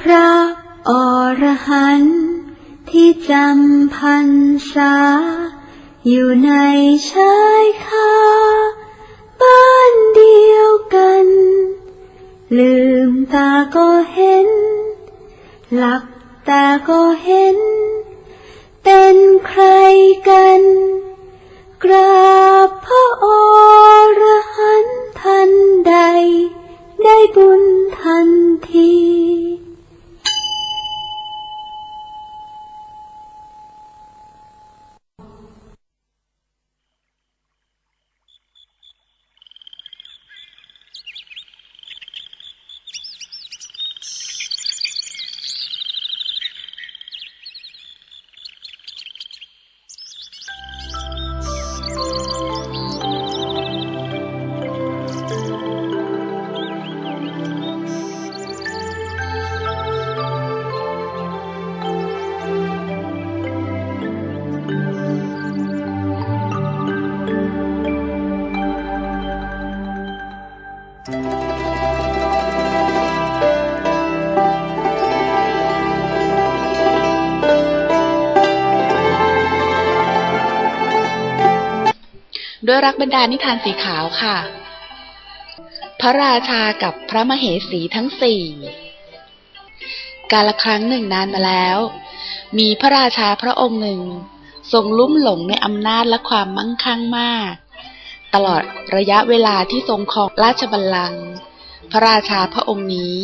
พระอรหันต์ที่จำพรรษา อยู่ในชายคาบ้านเดียวกัน ลืมตาก็เห็น หลับตาก็เห็น เป็นใครกัน กราบพระอรหันต์ทันใด ได้บุญทั รักบรรดานิทานสีขาวค่ะ พระราชากับพระมเหสีทั้งสี่กาลครั้งหนึ่งนานมาแล้ว มีพระราชาพระองค์หนึ่ง ทรงลุ่มหลงในอำนาจและความมั่งคั่งมาก ตลอดระยะเวลาที่ทรงครองราชบัลลังก์พระราชาพระองค์นี้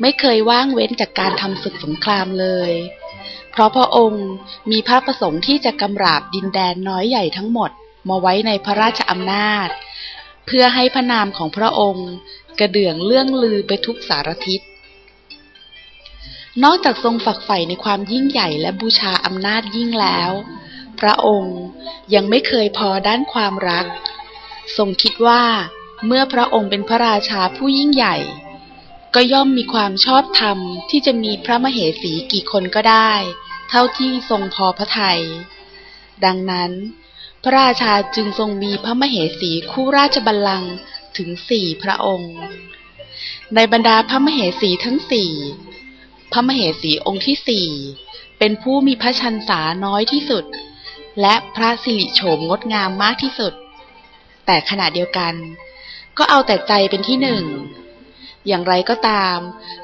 ไม่เคยว่างเว้นจากการทำศึกสงครามเลย เพราะพระองค์มีพระประสงค์ที่จะกำราบดินแดนน้อยใหญ่ทั้งหมด มาไว้ในพระราชอำนาจ เพื่อให้พระนามของพระองค์ กระเดื่องเลื่องลือไปทุกสารทิศ นอกจากทรงฝักใฝ่ในความยิ่งใหญ่และบูชาอำนาจยิ่งแล้ว พระองค์ยังไม่เคยพอด้านความรัก ทรงคิดว่าเมื่อพระองค์เป็นพระราชาผู้ยิ่งใหญ่ ก็ย่อมมีความชอบธรรมที่จะมีพระมเหสีกี่คนก็ได้ เท่าที่ทรงพอพระทยัยดังนั้น พระราชาจึงทรงมีพระมเหสีคู่ราชบัลลังก์ถึงสี่พระองค์ ในบรรดาพระมเหสีทั้งสี่พระมเหสีองค์ที่สี่เป็นผู้มีพระชันษาน้อยที่สุด และพระสิริโฉมงดงามมากที่สุด แต่ขณะเดียวกัน ก็เอาแต่ใจเป็นที่หนึ่ง อย่างไรก็ตาม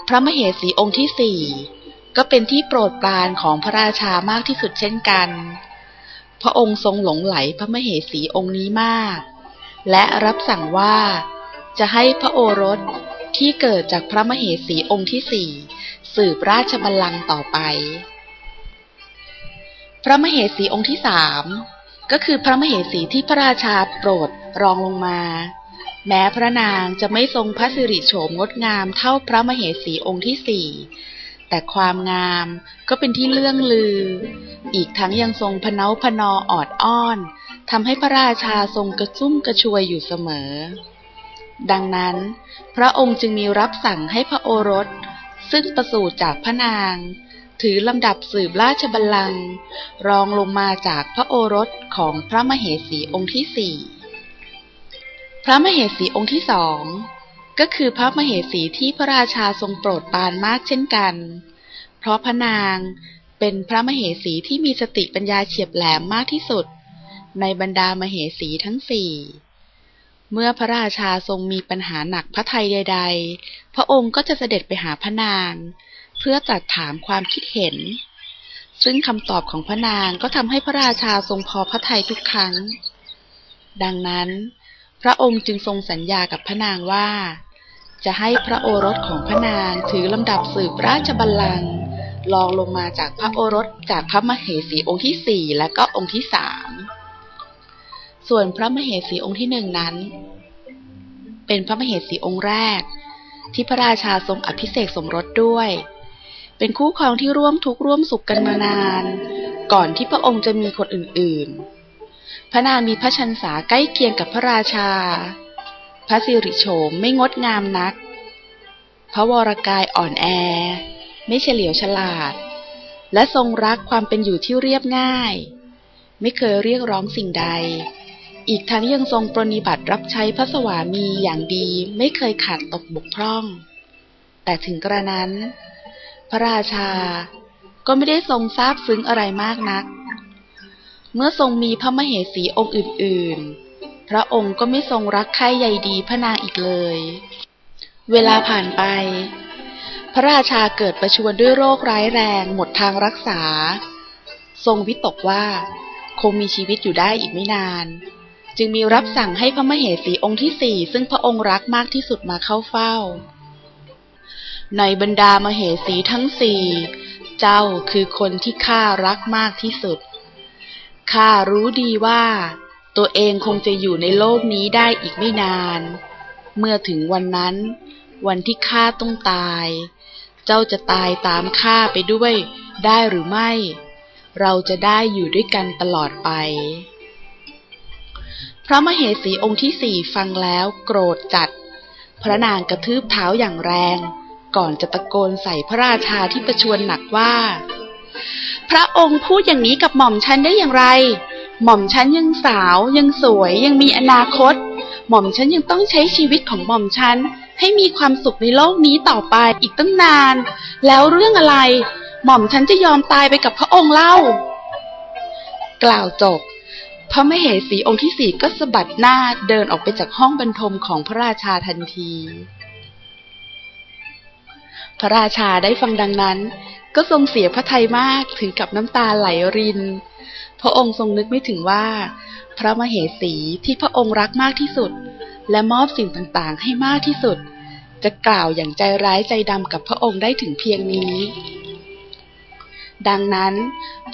พระมเหสีองค์ที่สี่ก็เป็นที่โปรดปรานของพระราชามากที่สุดเช่นกัน พระองค์ทรงหลงไหลพระมเหสีองค์นี้มาก และรับสั่งว่าจะให้พระโอรสที่เกิดจากพระมเหสีองค์ที่สี่สืบราชบัลลังก์ต่อไป พระมเหสีองค์ที่สามก็คือพระมเหสีที่พระราชาโปรดรองลงมา แม้พระนางจะไม่ทรงพระสิริโฉมงดงามเท่าพระมเหสีองค์ที่สี่ แต่ความงามก็เป็นที่เลื่องลือ อีกทั้งยังทรงพเนาพนอออดอ้อนทำให้พระราชาทรงกระชุ่มกระชวยอยู่เสมอ ดังนั้น พระองค์จึงมีรับสั่งให้พระโอรส ซึ่งประสูติจากพระนาง ถือลำดับสืบราชบัลลังก์รองลงมาจากพระโอรสของพระมเหสีองค์ที่สี่พระมเหสีองค์ที่สอง ก็คือพระมเหสีที่พระราชาทรงโปรดปรานมากเช่นกัน เพราะพระนางเป็นพระมเหสีที่มีสติปัญญาเฉียบแหลมมากที่สุด ในบรรดามเหสีทั้งสี่ เมื่อพระราชาทรงมีปัญหาหนักพระทัยใด ๆ พระองค์ก็จะเสด็จไปหาพระนาง เพื่อตรัสถามความคิดเห็น ซึ่งคำตอบของพระนางก็ทำให้พระราชาทรงพอพระทัยทุกครั้ง ดังนั้น พระองค์จึงทรงสัญญากับพระนางว่า จะให้พระโอรสของพระนางถือลำดับสืบราชบัลลังก์รองลงมาจากพระโอรสจากพระมเหสีองค์ที่สี่และก็องค์ที่สามส่วนพระมเหสีองค์ที่หนึ่งนั้น เป็นพระมเหสีองค์แรก ที่พระราชาทรงอภิเษกสมรสด้วย เป็นคู่ครองที่ร่วมทุกข์ร่วมสุขกันมานาน ก่อนที่พระองค์จะมีคนอื่นๆ พระนางมีพระชันษาใกล้เคียงกับพระราชา พระสิริโฉมไม่งดงามนัก พระวรกายอ่อนแอ ไม่เฉลียวฉลาด และทรงรักความเป็นอยู่ที่เรียบง่าย ไม่เคยเรียกร้องสิ่งใด อีกทั้งยังทรงปรนนิบัติรับใช้พระสวามีอย่างดีไม่เคยขาดตกบกพร่อง แต่ถึงกระนั้น พระราชาก็ไม่ได้ทรงซาบซึ้งอะไรมากนัก เมื่อทรงมีพระมเหสีองค์อื่น ๆ พระองค์ก็ไม่ทรงรักใคร่ใยดีพระนางอีกเลย เวลาผ่านไป พระราชาเกิดประชวรด้วยโรคร้ายแรงหมดทางรักษา ทรงวิตกว่า คงมีชีวิตอยู่ได้อีกไม่นาน จึงมีรับสั่งให้พระมเหสีองค์ที่สี่ซึ่งพระองค์รักมากที่สุดมาเข้าเฝ้า ในบรรดามเหสีทั้งสี่เจ้าคือคนที่ข้ารักมากที่สุดข้ารู้ดีว่า ตัวเองคงจะอยู่ในโลกนี้ได้อีกไม่นาน เมื่อถึงวันนั้น วันที่ข้าต้องตาย เจ้าจะตายตามข้าไปด้วยได้หรือไม่ เราจะได้อยู่ด้วยกันตลอดไป พระมเหสีองค์ที่สี่ฟังแล้วโกรธจัด พระนางกระทืบเท้าอย่างแรง ก่อนจะตะโกนใส่พระราชาที่ประชวรหนักว่า พระองค์พูดอย่างนี้กับหม่อมฉันได้อย่างไร หม่อมฉันยังสาวยังสวยยังมีอนาคต หม่อมฉันยังต้องใช้ชีวิตของหม่อมฉันให้มีความสุขในโลกนี้ต่อไปอีกตั้งนาน แล้วเรื่องอะไร หม่อมฉันจะยอมตายไปกับพระองค์เล่า กล่าวจบ พระมเหสีองค์ที่สี่ก็สะบัดหน้าเดินออกไปจากห้องบรรทมของพระราชาทันที พระราชาได้ฟังดังนั้น ก็ทรงเสียพระทัยมากถึงกับน้ำตาไหลริน พระองค์ทรงนึกไม่ถึงว่า พระมเหสีที่พระองค์รักมากที่สุด และมอบสิ่งต่างๆ ให้มากที่สุด จะกล่าวอย่างใจร้ายใจดำกับพระองค์ได้ถึงเพียงนี้ ดังนั้น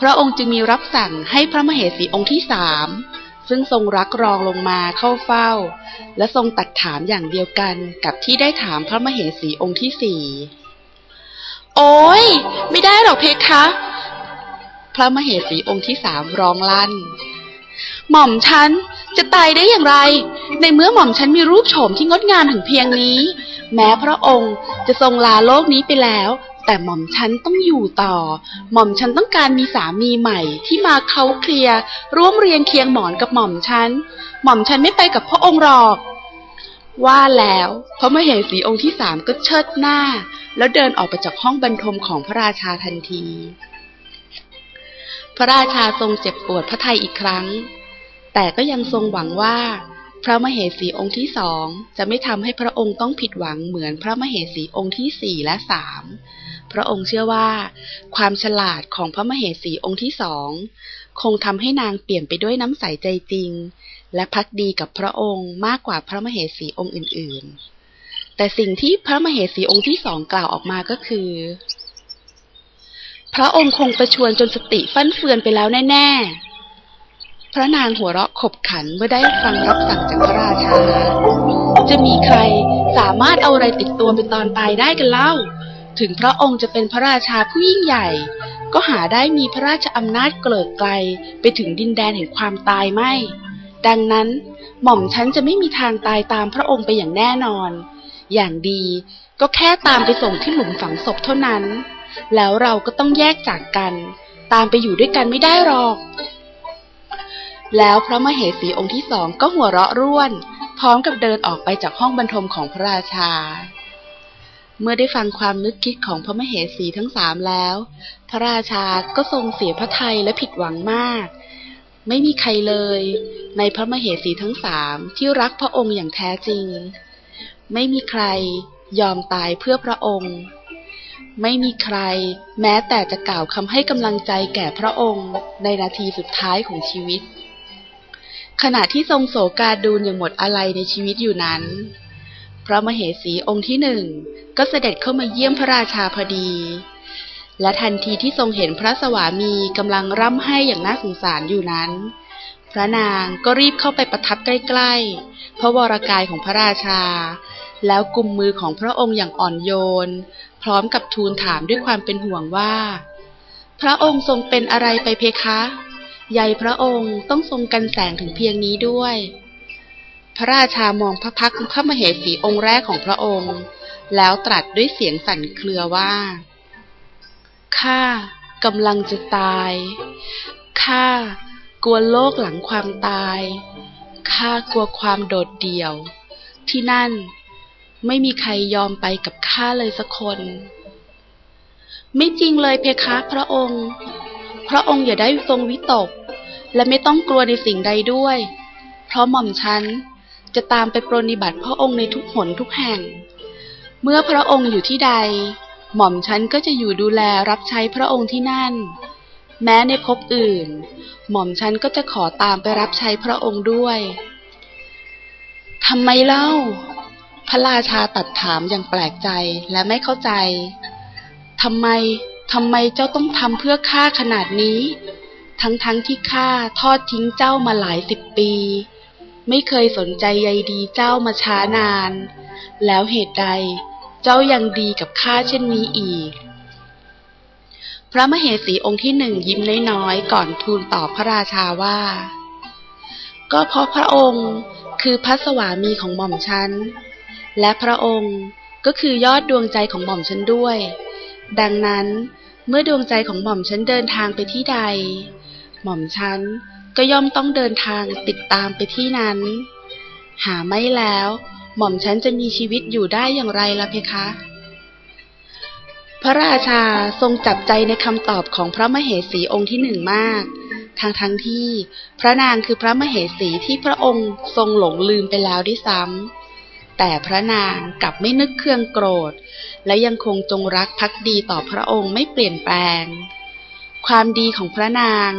พระองค์จึงมีรับสั่งให้พระมเหสีองค์ที่สามซึ่งทรงรักรองลงมาเข้าเฝ้า และทรงตัดถามอย่างเดียวกันกับที่ได้ถามพระมเหสีองค์ที่สี่โอ้ยไม่ได้หรอกเพคะ พระมเหสีองค์ที่สามร้องลั่น หม่อมฉันจะตายได้อย่างไร ในเมื่อหม่อมฉันมีรูปโฉมที่งดงามถึงเพียงนี้ แม้พระองค์จะทรงลาโลกนี้ไปแล้ว แต่หม่อมฉันต้องอยู่ต่อ หม่อมฉันต้องการมีสามีใหม่ที่มาเขาเคลียร์ร่วมเรียงเคียงหมอนกับหม่อมฉัน หม่อมฉันไม่ไปกับพระองค์หรอกว่าแล้วพระมเหสีองค์ที่สามก็เชิดหน้า แล้วเดินออกไปจากห้องบรรทมของพระราชาทันที พระราชาทรงเจ็บปวดพระทัยอีกครั้ง แต่ก็ยังทรงหวังว่า พระมเหสีองค์ที่สองจะไม่ทำให้พระองค์ต้องผิดหวังเหมือนพระมเหสีองค์ที่สี่และสามพระองค์เชื่อว่า ความฉลาดของพระมเหสีองค์ที่สองคงทำให้นางเปลี่ยนไปด้วยน้ำใสใจจริง และพักดีกับพระองค์มากกว่าพระมเหสีองค์อื่น ๆ แต่สิ่งที่พระมเหสีองค์ที่สองกล่าวออกมาก็คือ พระองค์คงประชวรจนสติฟั่นเฟือนไปแล้วแน่ ๆ พระนางหัวเราะขบขันเมื่อได้ฟังรับสั่งจากพระราชา จะมีใครสามารถเอาอะไรติดตัวเป็นตอนตายได้กันเล่า ถึงพระองค์จะเป็นพระราชาผู้ยิ่งใหญ่ ก็หาได้มีพระราชอำนาจเกลิกไกลไปถึงดินแดนแห่งความตายไม่ ดังนั้น หม่อมฉันจะไม่มีทางตายตามพระองค์ไปอย่างแน่นอน อย่างดีก็แค่ตามไปส่งที่หลุมฝังศพเท่านั้น แล้วเราก็ต้องแยกจากกัน ตามไปอยู่ด้วยกันไม่ได้หรอก แล้วพระมเหสีองค์ที่สองก็หัวเราะร่วน พร้อมกับเดินออกไปจากห้องบรรทมของพระราชา เมื่อได้ฟังความนึกคิดของพระมเหสีทั้งสามแล้ว พระราชาก็ทรงเสียพระทัยและผิดหวังมาก ไม่มีใครเลย ในพระมเหสีทั้งสามที่รักพระองค์อย่างแท้จริง ไม่มีใครยอมตายเพื่อพระองค์ ไม่มีใคร แม้แต่จะกล่าวคำให้กำลังใจแก่พระองค์ในนาทีสุดท้ายของชีวิต ขณะที่ทรงโศกาดูลอย่างหมดอะไรในชีวิตอยู่นั้น พระมเหสีองค์ที่หนึ่งก็เสด็จเข้ามาเยี่ยมพระราชาพอดี และทันทีที่ทรงเห็นพระสวามีกำลังร่ำไห้อย่างน่าสงสารอยู่นั้น พระนางก็รีบเข้าไปประทับใกล้ๆพระวรกายของพระราชา แล้วกุมมือของพระองค์อย่างอ่อนโยน พร้อมกับทูลถามด้วยความเป็นห่วงว่า พระองค์ทรงเป็นอะไรไปเพคะใหญ่พระองค์ต้องทรงกันแสงถึงเพียงนี้ด้วย พระราชามองพระพักตร์พระมเหสีองค์แรกของพระองค์ แล้วตรัสด้วยเสียงสั่นเครือว่า ข้ากำลังจะตาย ข้ากลัวโลกหลังความตาย ข้ากลัวความโดดเดี่ยว ที่นั่น ไม่มีใครยอมไปกับข้าเลยสักคน ไม่จริงเลยเพคะพระองค์ พระองค์อย่าได้ทรงวิตก และไม่ต้องกลัวในสิ่งใดด้วย เพราะหม่อมฉันจะตามไปปรนนิบัติพระองค์ในทุกหนทุกแห่ง เมื่อพระองค์อยู่ที่ใด หม่อมฉันก็จะอยู่ดูแลรับใช้พระองค์ที่นั่น แม้ในภพอื่น หม่อมฉันก็จะขอตามไปรับใช้พระองค์ด้วยทำไมเล่า พระราชาตัดถามอย่างแปลกใจและไม่เข้าใจทำไมทำไมเจ้าต้องทำเพื่อข้าขนาดนี้ ทั้งทั้งที่ข้าทอดทิ้งเจ้ามาหลายสิบปี ไม่เคยสนใจใยดีเจ้ามาช้านาน แล้วเหตุใดเจ้ายังดีกับข้าเช่นนี้อีก พระมเหสีองค์ที่หนึ่งยิ้มน้อยๆ ก่อนทูลตอบพระราชาว่า ก็เพราะพระองค์คือพระสวามีของหม่อมฉัน และพระองค์ก็คือยอดดวงใจของหม่อมฉันด้วย ดังนั้นเมื่อดวงใจของหม่อมฉันเดินทางไปที่ใด หม่อมฉันก็ย่อมต้องเดินทางติดตามไปที่นั้น หาไม่แล้ว หม่อมฉันจะมีชีวิตอยู่ได้อย่างไรล่ะเพคะ พระราชาทรงจับใจในคำตอบของพระมเหสีองค์ที่หนึ่งมากทั้งทั้งที่พระนางคือพระมเหสีที่พระองค์ทรงหลงลืมไปแล้วด้วยซ้ำ แต่พระนางกลับไม่นึกเครื่องโกรธ และยังคงจงรักภักดีต่อพระองค์ไม่เปลี่ยนแปลง ความดีของพระนาง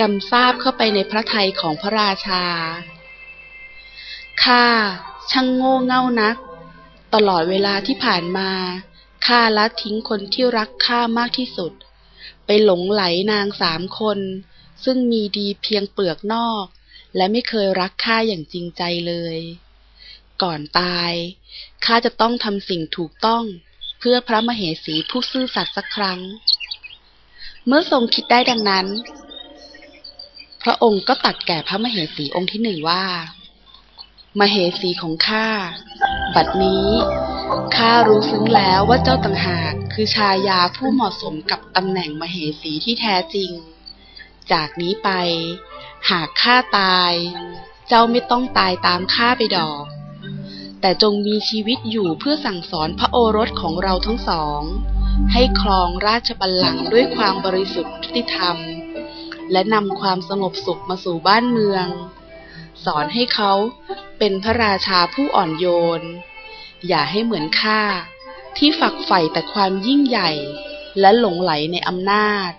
กำซาบเข้าไปในพระทัยของพระราชา ข้าช่างโง่เง่านัก ตลอดเวลาที่ผ่านมาข้าละทิ้งคนที่รักข้ามากที่สุด ไปหลงไหลนางสามคน ซึ่งมีดีเพียงเปลือกนอก และไม่เคยรักข้าอย่างจริงใจเลย ก่อนตาย ข้าจะต้องทำสิ่งถูกต้อง เพื่อพระมเหสีผู้ซื่อสัตย์สักครั้ง เมื่อทรงคิดได้ดังนั้น พระองค์ก็ตัดแก่พระมเหสีองค์ที่หนึ่งว่า มเหสีของข้า บัดนี้ข้ารู้ซึ้งแล้วว่าเจ้าต่างหากคือชายาผู้เหมาะสมกับตำแหน่งมเหสีที่แท้จริง จากนี้ไป หากข้าตาย เจ้าไม่ต้องตายตามข้าไปดอก แต่จงมีชีวิตอยู่เพื่อสั่งสอนพระโอรสของเราทั้งสอง ให้ครองราชบัลลังก์ด้วยความบริสุทธิ์ยุติธรรม และนำความสงบสุขมาสู่บ้านเมือง สอนให้เขาเป็นพระราชาผู้อ่อนโยน อย่าให้เหมือนข้าที่ฝักใฝ่แต่ความยิ่งใหญ่และหลงไหลในอำนาจ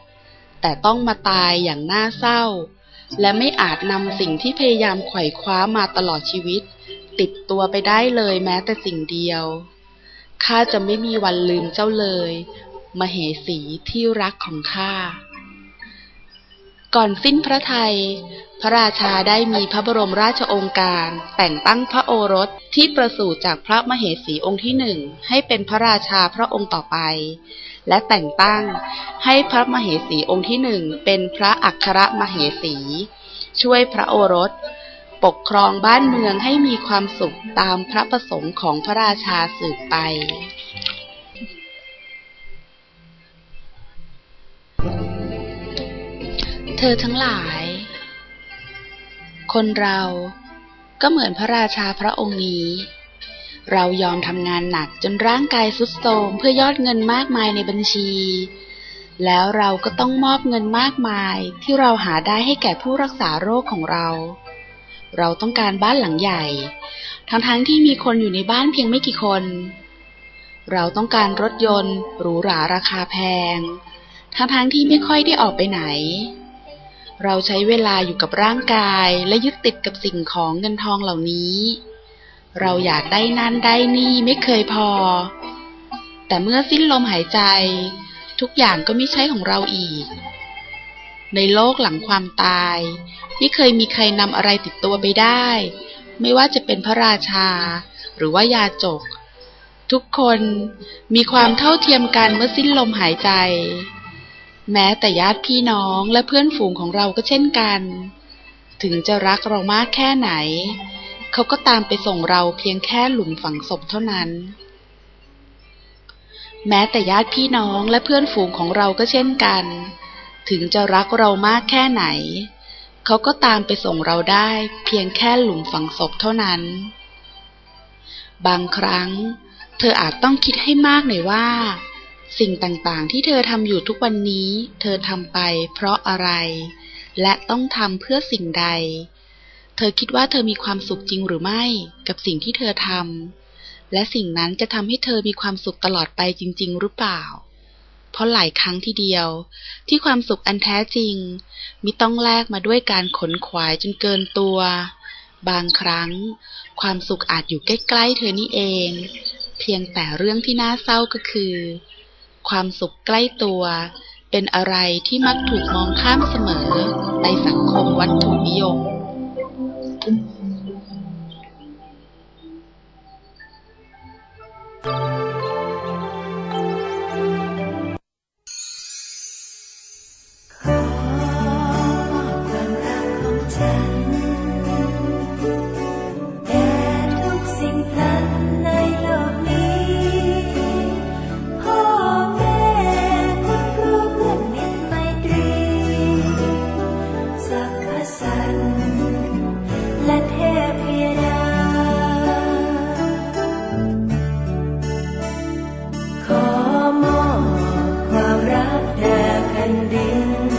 แต่ต้องมาตายอย่างน่าเศร้า และไม่อาจนำสิ่งที่พยายามไขว่คว้ามาตลอดชีวิต ติดตัวไปได้เลยแม้แต่สิ่งเดียว ข้าจะไม่มีวันลืมเจ้าเลย มเหสีที่รักของข้า ก่อนสิ้นพระทัยพระราชาได้มีพระบรมราชองการ แต่งตั้งพระโอรสที่ประสูติจากพระมเหสีองค์ที่หนึ่งให้เป็นพระราชาพระองค์ต่อไป และแต่งตั้งให้พระมเหสีองค์ที่หนึ่งเป็นพระอัครมเหสีช่วยพระโอรส ปกครองบ้านเมืองให้มีความสุขตามพระประสงค์ของพระราชาสืบไปเธอทั้งหลาย คนเราก็เหมือนพระราชาพระองค์นี้ เรายอมทำงานหนักจนร่างกายสุดโทรมเพื่อยอดเงินมากมายในบัญชี แล้วเราก็ต้องมอบเงินมากมายที่เราหาได้ให้แก่ผู้รักษาโรคของเรา เราต้องการบ้านหลังใหญ่ ทั้งๆทที่มีคนอยู่ในบ้านเพียงไม่กี่คน เราต้องการรถยนต์หรูหราราคาแพง ทั้งๆทที่ไม่ค่อยได้ออกไปไหน เราใช้เวลาอยู่กับร่างกายและยึดติดกับสิ่งของเงินทองเหล่านี้ เราอยากได้นั่นได้นี่ไม่เคยพอ แต่เมื่อสิ้นลมหายใจ ทุกอย่างก็ไม่ใช่ของเราอีก ในโลกหลังความตาย ไม่เคยมีใครนำอะไรติดตัวไปได้ ไม่ว่าจะเป็นพระราชา หรือว่ายาจก ทุกคนมีความเท่าเทียมกันเมื่อสิ้นลมหายใจ แม้แต่ญาติพี่น้องและเพื่อนฝูงของเราก็เช่นกัน ถึงจะรักเรามากแค่ไหน เขาก็ตามไปส่งเราเพียงแค่หลุมฝังศพเท่านั้นแม้แต่ญาติพี่น้องและเพื่อนฝูงของเราก็เช่นกัน ถึงจะรักเรามากแค่ไหน เขาก็ตามไปส่งเราได้เพียงแค่หลุมฝังศพเท่านั้น บางครั้ง เธออาจต้องคิดให้มากหน่อยว่า สิ่งต่างๆที่เธอทำอยู่ทุกวันนี้ เธอทำไปเพราะอะไร และต้องทำเพื่อสิ่งใด เธอคิดว่าเธอมีความสุขจริงหรือไม่กับสิ่งที่เธอทำและสิ่งนั้นจะทำให้เธอมีความสุขตลอดไปจริง ๆ หรือเปล่า เพราะหลายครั้งที่เดียว ที่ความสุขอันแท้จริง มิต้องแลกมาด้วยการขนขวายจนเกินตัว บางครั้ง ความสุขอาจอยู่ใกล้ๆเธอนี่เอง เพียงแต่เรื่องที่น่าเศร้าก็คือ ความสุขใกล้ตัว เป็นอะไรที่มักถูกมองข้ามเสมอ ในสังคมวัตถุนิยมうん。坚定